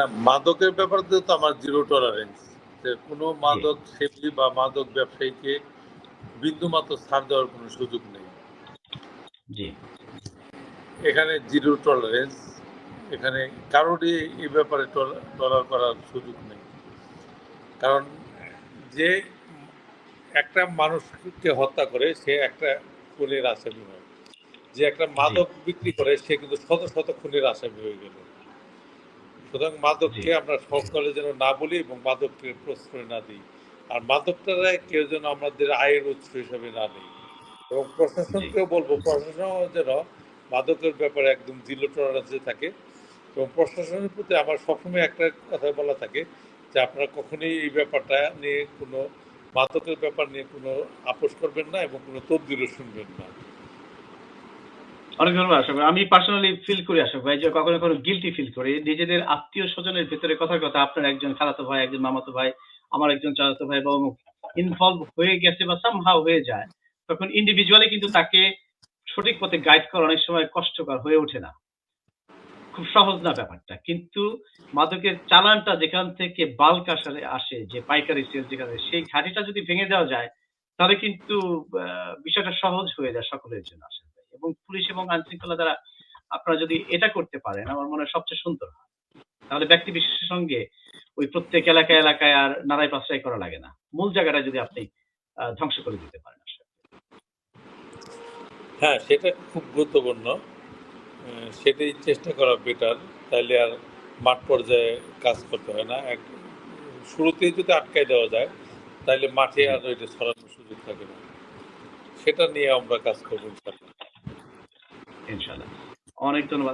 না মাদকের ব্যাপারে তো আমার জিরো টলারেন্স যে কোনো মাদক সেবী বা মাদক ব্যবসায়ীকে বিন্দু মাত্র ছাড় দেওয়ার কোনো সুযোগ নেই। জি। এখানে জিরো টলারেন্স এখানে কারোরই এই ব্যাপারে টলার করার সুযোগ নেই। কারণ যে একটা মানুষকে হত্যা করে সে একটা খুনের আসামি হয়। যে একটা মাদক বিক্রি করে সে কিন্তু শত শত খুনের আসামি হয়ে গেল। সুতরাং মাদককে আমরা সকলে যেন না বলি এবং মাদককে প্রশ্রয় না দিই। আর মাদকটারা কেউ যেন আমাদের আয়ের উৎস হিসেবে না নেই এবং প্রশাসনকেও বলব প্রশাসনও যেন মাদকের ব্যাপারে একদম জিরো টলারেন্সে থাকে। এবং প্রশাসনের প্রতি আমার সবসময় একটা কথা বলা থাকে যে আপনারা কখনোই এই ব্যাপারটা নিয়ে কোনো মাদকের ব্যাপার নিয়ে কোনো আপোষ করবেন না এবং কোনো তদবিরও শুনবেন না। অনেক ধন্যবাদ, আশা করি। আমি পার্সোনালি ফিল করি, আশা ভাই, যে কখনো কখনো গিলটি ফিল করি। নিজেদের আত্মীয় স্বজনের ভেতরে কথার কথা, আপনার একজন খালাতো ভাই, একজন মামাতো ভাই, আমার একজন চাচাতো ভাই, বা অমুক ইনভলভ হয়ে গেছে বা সামহাও হয়ে যায়, তখন ইন্ডিভিজুয়ালি কিন্তু তাকে সঠিক পথে গাইড করা অনেক সময় কষ্টকর হয়ে ওঠে না। খুব সহজ না ব্যাপারটা। কিন্তু মাদকের চালানটা যেখান থেকে বাল্ক আসারে আসে, যে পাইকারি সেল যেখানে সেই ঘাটিটা যদি ভেঙে দেওয়া যায়, তাহলে কিন্তু বিষয়টা সহজ হয়ে যায় সকলের জন্য আসলে এবং পুলিশ এবং আইন শৃঙ্খলা দ্বারা আপনারা যদি এটা করতে পারেন, আমার মনে হয় সবচেয়ে সুন্দর হয়। তাহলে ব্যক্তি বিশেষের সঙ্গে ওই প্রত্যেক এলাকায় এলাকায় আর নারায় পাশাই করা লাগে না। মূল জায়গাটা যদি আপনি ধ্বংস করে দিতে পারেন হ্যাঁ সেটা খুব গুরুত্বপূর্ণ। সেটাই চেষ্টা করা বেটার তাহলে আর মাঠ পর্যায়ে কাজ করতে হয় না। এক, শুরুতেই যদি আটকাই দেওয়া যায় তাহলে মাঠে আর ওইটা ছড়ানোর সুযোগ থাকে না। সেটা নিয়ে আমরা কাজ করব ইনশাল্লাহ অনেক ধন্যবাদ।